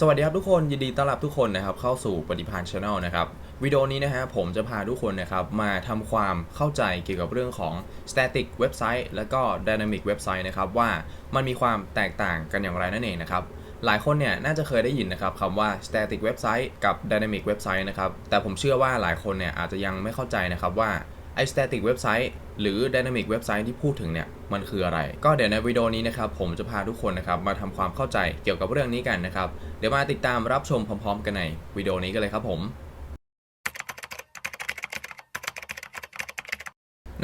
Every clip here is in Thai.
สวัสดีครับทุกคนยินดีต้อนรับทุกคนนะครับเข้าสู่ปฏิพานช n แนลนะครับวิดีโอนี้นะฮะผมจะพาทุกคนนะครับมาทำความเข้าใจเกี่ยวกับเรื่องของ static เว็บไซต์และก็ dynamic เว็บไซต์นะครับว่ามันมีความแตกต่างกันอย่างไรนั่นเองนะครับหลายคนเนี่ยน่าจะเคยได้ยินนะครับคำว่า static เว็บไซต์กับ dynamic เว็บไซต์นะครับแต่ผมเชื่อว่าหลายคนเนี่ยอาจจะยังไม่เข้าใจนะครับว่าไอ้ static เว็บไซต์ หรือ dynamic เว็บไซต์ที่พูดถึงเนี่ยมันคืออะไร ก็เดี๋ยวในวิดีโอนี้นะครับผมจะพาทุกคนนะครับมาทำความเข้าใจเกี่ยวกับเรื่องนี้กันนะครับ เดี๋ยวมาติดตามรับชมพร้อม ๆ กันในวิดีโอนี้กันเลยครับผม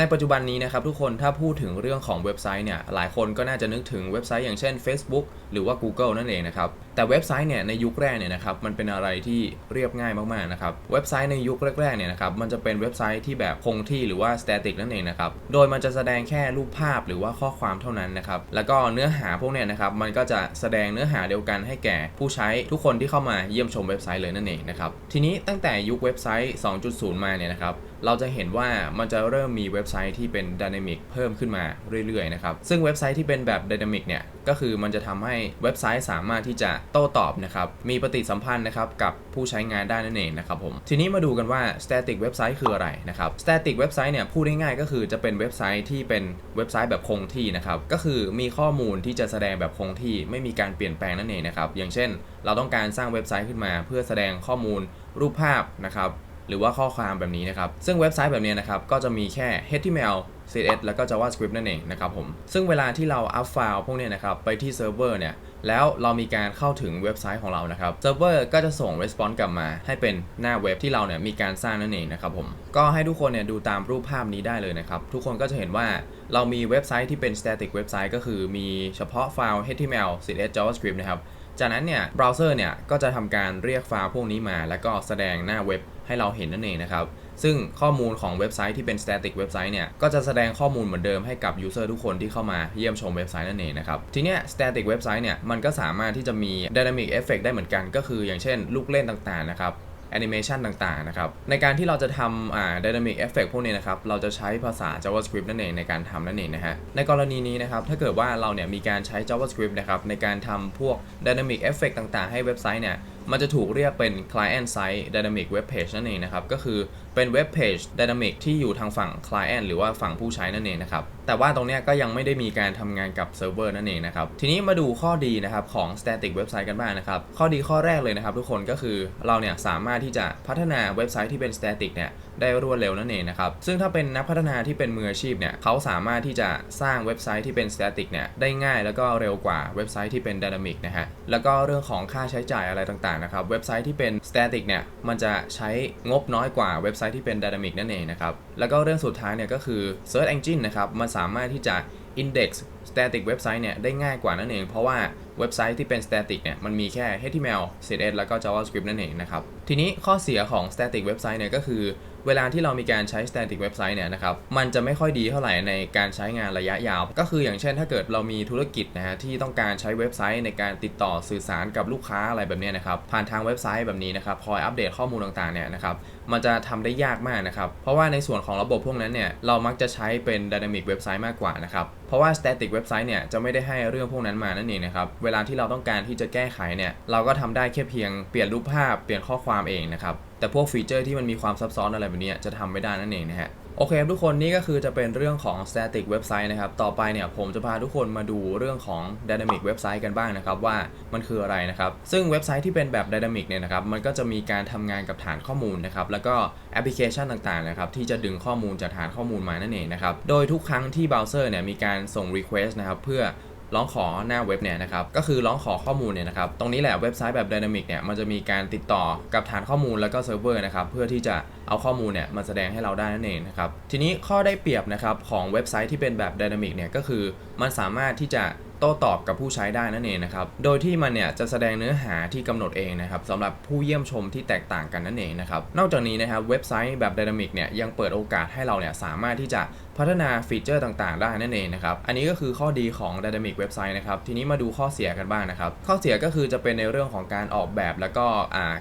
ในปัจจุบันนี้นะครับทุกคนถ้าพูดถึงเรื่องของเว็บไซต์เนี่ยหลายคนก็น่าจะนึกถึงเว็บไซต์อย่างเช่น Facebook หรือว่า Google นั่นเองนะครับ แต่เว็บไซต์เนี่ยในยุคแรกเนี่ยนะครับมันเป็นอะไรที่เรียบง่ายมากๆนะครับเว็บไซต์ในยุคแรกๆเนี่ยนะครับมันจะเป็นเว็บไซต์ที่แบบคงที่หรือว่า static นั่นเองนะครับโดยมันจะแสดงแค่รูปภาพหรือว่าข้อความเท่านั้นนะครับแล้วก็เนื้อหาพวกเนี่ยนะครับมันก็จะแสดงเนื้อหาเดียวกันให้แก่ผู้ใช้ทุกคนที่เข้ามาเยี่ยมชมเว็บไซต์เลยนั่นเองนะครับทีนี้ตั้งแต่ยุคเว็บไซต์ 2.0 มาเนี่ยนะครับเราจะเห็นว่ามันจะเริ่มมีเว็บไซต์ที่เป็น Dynamic เพิ่มขึ้นมาเรื่อยๆนะครับซึ่งเว็บไซต์ที่เป็นแบบ Dynamic เนี่ยก็คือมันจะทำให้เว็บไซต์สามารถที่จะโต้ตอบนะครับมีปฏิสัมพันธ์นะครับกับผู้ใช้งานได้นั่นเองนะครับผมทีนี้มาดูกันว่า Static website คืออะไรนะครับ Static website เนี่ยพูดง่ายๆก็คือจะเป็นเว็บไซต์ที่เป็นเว็บไซต์แบบคงที่นะครับก็คือมีข้อมูลที่จะแสดงแบบคงที่ไม่มีการเปลี่ยนแปลงนั่นเองนะครับอย่างเช่น เราต้องการสร้างเว็บไซต์ขึ้นมา เพื่อแสดงข้อมูลรูปภาพนะครับ หรือว่าข้อความแบบนี้นะครับ ซึ่งเว็บไซต์แบบนี้นะครับก็จะมีแค่ HTML CSS แล้วก็ JavaScript นั่นเองนะครับผม ซึ่งเวลาที่เราอัพไฟล์พวกนี้นะครับไปที่เซิร์ฟเวอร์เนี่ย แล้วเรามีการเข้าถึงเว็บไซต์ของเรานะครับ เซิร์ฟเวอร์ก็จะส่ง response กลับมา ให้เป็นหน้าเว็บที่เราเนี่ยมีการสร้างนั่นเองนะครับผม ก็ให้ทุกคนเนี่ยดูตามรูปภาพนี้ได้เลยนะครับ ทุกคนก็จะเห็นว่าเรามีเว็บไซต์ที่เป็น static เว็บไซต์ก็คือมีเฉพาะไฟล์ HTML CSS JavaScript นะครับ จากนั้นเนี่ยเบราว์เซอร์เนี่ยก็จะทำการเรียกไฟล์พวกนี้มา แล้วก็แสดงหน้าเว็บให้เราเห็นนั่นเองนะครับซึ่งข้อมูลของเว็บไซต์ที่เป็น static เว็บไซต์เนี่ย ก็จะแสดงข้อมูลเหมือนเดิมให้กับ user ทุกคนที่เข้ามาเยี่ยมชมเว็บไซต์นั่นเองนะครับ ทีเนี้ย static เว็บไซต์เนี่ย มันก็สามารถที่จะมี dynamic effect ได้เหมือนกัน ก็คืออย่างเช่น ลูกเล่นต่างๆนะครับ แอนิเมชันต่างๆนะครับในการที่เราจะทำอ่า dynamic effect พวกนี้นะครับเราจะใช้ภาษา JavaScript นั่นเองในการทำนั่นเองนะฮะในกรณีนี้นะครับถ้าเกิดว่าเราเนี่ยมีการใช้ JavaScript นะครับในการทำพวก dynamic effect ต่างๆ ให้เว็บไซต์เนี่ยมันจะถูกเรียกเป็น client side dynamic web page นั่นเองนะครับ ก็คือ เป็นเว็บ page dynamic ที่อยู่ทางฝั่ง client หรือว่าฝั่งผู้ใช้นั่นเองนะครับ แต่ว่าตรงนี้ก็ยังไม่ได้มีการทำงานกับเซิร์ฟเวอร์นั่นเองนะครับ ทีนี้มาดูข้อดีนะครับของ static เว็บไซต์กันบ้างนะครับ ข้อดีข้อแรกเลยนะครับทุกคนก็คือเราเนี่ยสามารถที่จะพัฒนาเว็บไซต์ที่เป็น static เนี่ยได้รวดเร็วนั่นเองนะครับ ซึ่งถ้าเป็นนักพัฒนาที่เป็นมืออาชีพเนี่ยเขาสามารถที่จะสร้างเว็บไซต์ที่เป็น static เนี่ยได้ง่ายแล้วก็เร็วกว่าเว็บไซต์ที่เป็น dynamic นะฮะ แล้วก็เรื่องของค่าใช้จ่ายอะไรต่างๆนะครับ เว็บไซต์ที่เป็น static เนี่ยมันจะใช้งบน้อยกว่าเว็บไซต์ที่เป็น dynamic นั่นเองนะครับ แล้วก็เรื่องสุดท้ายเนี่ยก็คือ search engine นะครับมันสามารถที่จะ index static เว็บไซต์เนี่ยได้ง่ายกว่านั่นเอง เพราะว่าเว็บไซต์ที่เป็น static เนี่ยมันมีแค่ HTML CSS แล้วก็ JavaScript นั่นเองนะครับ ทีนี้ข้อเสียของ static เว็บไซต์เนี่ยก็คือ เวลาที่เรามีการใช้ static เว็บไซต์เนี่ยนะครับ มันจะไม่ค่อยดีเท่าไหร่ในการใช้งานระยะยาว ก็คืออย่างเช่น ถ้าเกิดเรามีธุรกิจนะฮะที่ต้องการใช้เว็บไซต์ในการติดต่อสื่อสารกับลูกค้าอะไรแบบนี้นะครับ ผ่านทางเว็บไซต์แบบนี้นะครับ คอยอัปเดตข้อมูลต่างๆเนี่ยนะครับ มันจะทำได้ยากมากนะครับ เพราะว่าในส่วนของระบบพวกนั้นเนี่ย เรามักจะใช้เป็น dynamic เว็บไซต์มากกว่านะครับ เพราะว่า static เว็บไซต์เนี่ยจะไม่ได้ให้เรื่องพวกนั้นมานั่นเองนะครับ เวลาที่เราต้องการที่จะแก้ไขเนี่ยเราก็ทำได้แค่เพียงเปลี่ยนรูปภาพเปลี่ยนข้อความเองนะครับ แต่พวกฟีเจอร์ที่มันมีความซับซ้อนอะไรแบบนี้จะทำไม่ได้นั่นเองนะฮะ โอเคทุกคนนี่ก็คือจะเป็นเรื่องของ static เว็บไซต์นะครับ ต่อไปเนี่ยผมจะพาทุกคนมาดูเรื่องของ dynamic เว็บไซต์กันบ้างนะครับว่ามันคืออะไรนะครับ ซึ่งเว็บไซต์ที่เป็นแบบ dynamic เนี่ยนะครับมันก็จะมีการทำงานกับฐานข้อมูลนะครับแล้วก็แอปพลิเคชันต่างๆนะครับที่จะดึงข้อมูลจากฐานข้อมูลมานั่นเองนะครับโดยทุกครั้งที่เบราว์เซอร์เนี่ยมีการส่ง request นะครับเพื่อ ร้องขอหน้าเว็บเนี่ยนะครับก็คือร้องขอข้อมูลเนี่ยนะครับตรงนี้แหละเว็บไซต์แบบ Dynamic เนี่ยมันจะมีการติดต่อกับฐานข้อมูลแล้วก็เซิร์ฟเวอร์นะครับเพื่อที่จะเอาข้อมูลเนี่ยมาแสดงให้เราได้นั่นเองนะครับทีนี้ข้อได้เปรียบนะครับของเว็บไซต์ที่เป็นแบบ Dynamic เนี่ยก็คือมันสามารถที่จะโต้ตอบกับผู้ใช้ได้นั่นเองนะครับ โดยที่มันเนี่ยจะแสดงเนื้อหาที่กำหนดเองนะครับสำหรับผู้เยี่ยมชมที่แตกต่างกันนั่นเองนะครับ นอกจากนี้นะครับเว็บไซต์แบบ Dynamic เนี่ยยังเปิดโอกาสให้เราเนี่ยสามารถที่จะ พัฒนาฟีเจอร์ต่างๆ ได้นั่นเองนะครับ อันนี้ก็คือข้อดีของ Dynamic เว็บไซต์นะครับ ทีนี้มาดูข้อเสียกันบ้างนะครับ ข้อเสียก็คือจะเป็นในเรื่องของการออกแบบ แล้วก็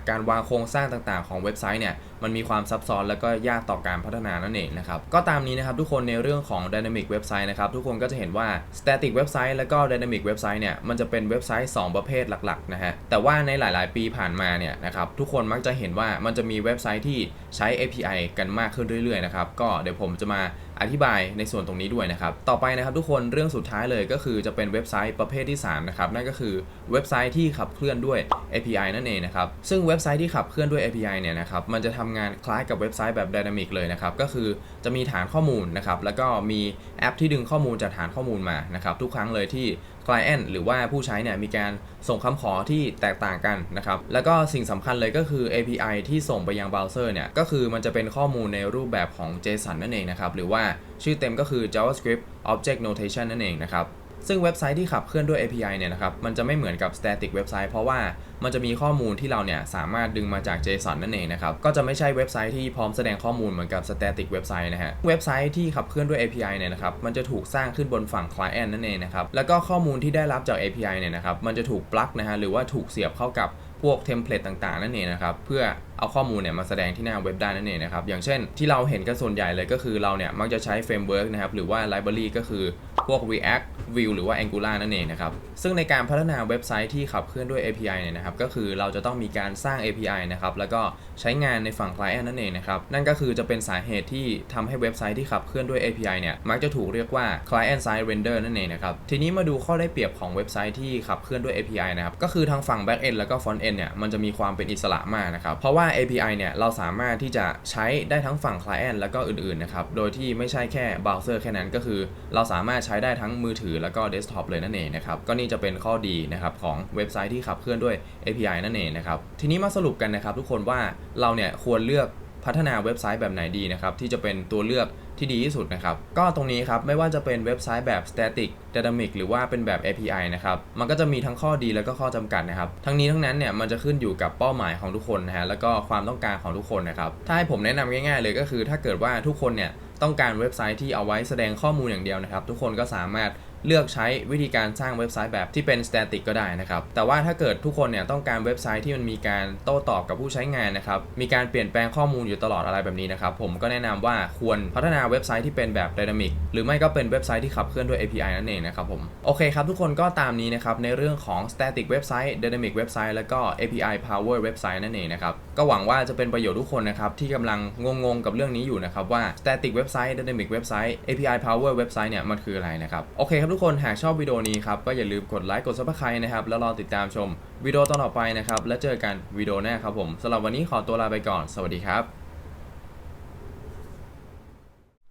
การวางโครงสร้างต่างๆ ของเว็บไซต์เนี่ยมันมีความซับซ้อนแล้วก็ยากต่อการพัฒนานั่นเองนะครับก็ตามนี้นะครับทุกคนในเรื่องของ Dynamic เว็บไซต์นะครับทุกคนก็จะเห็นว่า Static เว็บไซต์แล้วก็ Dynamic เว็บไซต์เนี่ยมันจะเป็นเว็บไซต์ 2 ประเภทหลักๆนะฮะแต่ว่าในหลายๆ ปีผ่านมาเนี่ยนะครับทุกคนมักจะเห็นว่ามันจะมีเว็บไซต์ที่ใช้ API กันมากขึ้นเรื่อยๆนะครับก็เดี๋ยวผมจะมา อธิบายในส่วนตรงนี้ด้วยนะครับ ต่อไปนะครับทุกคนเรื่องสุดท้ายเลยก็คือจะเป็นเว็บไซต์ประเภทที่ 3 นะครับ นั่นก็คือเว็บไซต์ที่ขับเคลื่อนด้วย API นั่นเองนะครับ ซึ่งเว็บไซต์ที่ขับเคลื่อนด้วย API เนี่ยนะครับ มันจะทำงานคล้ายกับเว็บไซต์แบบ Dynamic เลยนะครับ ก็คือจะมีฐานข้อมูลนะครับ แล้วก็มีแอปที่ดึงข้อมูลจากฐานข้อมูลมานะครับ ทุกครั้งเลยที่ Client หรือว่าผู้ใช้เนี่ยมีการส่งคำขอที่แตกต่างกันนะครับแล้วก็สิ่งสำคัญเลยก็คือ API ที่ส่งไปยังเบราว์เซอร์เนี่ยก็คือมันจะเป็นข้อมูลในรูปแบบของ JSON นั่นเองนะครับหรือว่าชื่อเต็มก็คือ JavaScript Object Notation นั่นเองนะครับ ซึ่งเว็บไซต์ที่ขับเคลื่อนด้วย API เนี่ยนะครับ มันจะไม่เหมือนกับ static เว็บไซต์เพราะว่ามันจะมีข้อมูลที่เราเนี่ยสามารถดึงมาจาก JSON นั่นเองนะครับ ก็จะไม่ใช่เว็บไซต์ที่พร้อมแสดงข้อมูลเหมือนกับ static เว็บไซต์นะฮะ เว็บไซต์ที่ขับเคลื่อนด้วย API เนี่ยนะครับ มันจะถูกสร้างขึ้นบนฝั่ง client นั่นเองนะครับ แล้วก็ข้อมูลที่ได้รับจาก API เนี่ยนะครับ มันจะถูกปลั๊กนะฮะ หรือว่าถูกเสียบเข้ากับพวกเทมเพลตต่างๆ นั่นเองนะครับ เพื่อเอาข้อมูลเนี่ยมาแสดงที่หน้าเว็บได้นั่นเองนะครับ อย่างเช่นที่เราเห็นกันส่วนใหญ่เลยก็คือเราเนี่ยมักจะใช้เฟรมเวิร์กนะครับหรือว่า library ก็คือพวก React Vue หรือว่า Angular นั่นเองนะครับ ซึ่งในการพัฒนาเว็บไซต์ที่ขับเคลื่อนด้วย API เนี่ยนะครับ ก็คือเราจะต้องมีการสร้าง API นะครับ แล้วก็ใช้งานในฝั่ง Client นั่นเองนะครับ นั่นก็คือจะเป็นสาเหตุที่ทำให้เว็บไซต์ที่ขับเคลื่อนด้วย API เนี่ย มักจะถูกเรียกว่า Client Side Render นั่นเองนะครับ ทีนี้มาดูข้อได้เปรียบของเว็บไซต์ที่ขับเคลื่อนด้วย API นะครับ ก็คือทางฝั่ง Backend แล้วก็ Frontend เนี่ย มันจะมีความเป็นอิสระมากนะครับ เพราะว่า API เนี่ยเราสามารถที่จะใช้ได้ทั้งฝั่ง Client แล้วก็อื่นๆนะครับ โดยที่ไม่ใช่แค่เบราว์เซอร์แค่นั้นก็คือ เราสามารถใช้ได้ทั้งมือถือแล้วก็เดสก์ท็อปเลยนั่นเองนะครับ ก็นี่จะเป็นข้อดีนะครับของเว็บไซต์ที่ขับเคลื่อนด้วย API นั่นเองนะครับ ทีนี้มาสรุปกันนะครับทุกคนว่าเราเนี่ยควรเลือกพัฒนาเว็บไซต์แบบไหนดีนะครับที่จะเป็นตัวเลือก ที่ดีที่สุดนะครับ ก็ตรงนี้ครับไม่ว่าจะเป็นเว็บไซต์แบบ static dynamic หรือว่าเป็นแบบ API นะครับมันก็จะมีทั้งข้อดีแล้วก็ข้อจำกัดนะครับ ทั้งนี้ทั้งนั้นเนี่ยมันจะขึ้นอยู่กับเป้าหมายของทุกคนนะฮะแล้วก็ความต้องการของทุกคนนะครับถ้าให้ผมแนะนำง่ายๆ เลยก็คือ ถ้าเกิดว่าทุกคนเนี่ยต้องการเว็บไซต์ที่เอาไว้แสดงข้อมูลอย่างเดียวนะครับ ทุกคนก็สามารถ เลือกใช้วิธีการสร้างเว็บไซต์แบบที่เป็น static ก็ได้นะครับ แต่ว่าถ้าเกิดทุกคนเนี่ยต้องการเว็บไซต์ที่มันมีการโต้ตอบกับผู้ใช้งานนะครับ มีการเปลี่ยนแปลงข้อมูลอยู่ตลอดอะไรแบบนี้นะครับ ผมก็แนะนำว่าควรพัฒนาเว็บไซต์ที่เป็นแบบ dynamic หรือไม่ก็เป็นเว็บไซต์ที่ขับเคลื่อนด้วย API นั่นเองนะครับผม โอเคครับทุกคนก็ตามนี้นะครับในเรื่องของ static เว็บไซต์ dynamic เว็บไซต์แล้วก็ API power เว็บไซต์นั่นเองนะครับ ก็หวังว่าจะเป็นประโยชน์ทุกคนนะครับ ที่กำลังงงๆกับเรื่องนี้อยู่นะครับ ว่า static website dynamic website API power website เนี่ยมันคืออะไรนะครับ โอเคครับทุกคนหากชอบวิดีโอนี้ครับ ก็อย่าลืมกดไลค์กด subscribe นะครับ แล้วรอติดตามชมวิดีโอตอนต่อไปนะครับ แล้วเจอกันวิดีโอหน้าครับผมสำหรับวันนี้ขอตัวลาไปก่อน สวัสดีครับ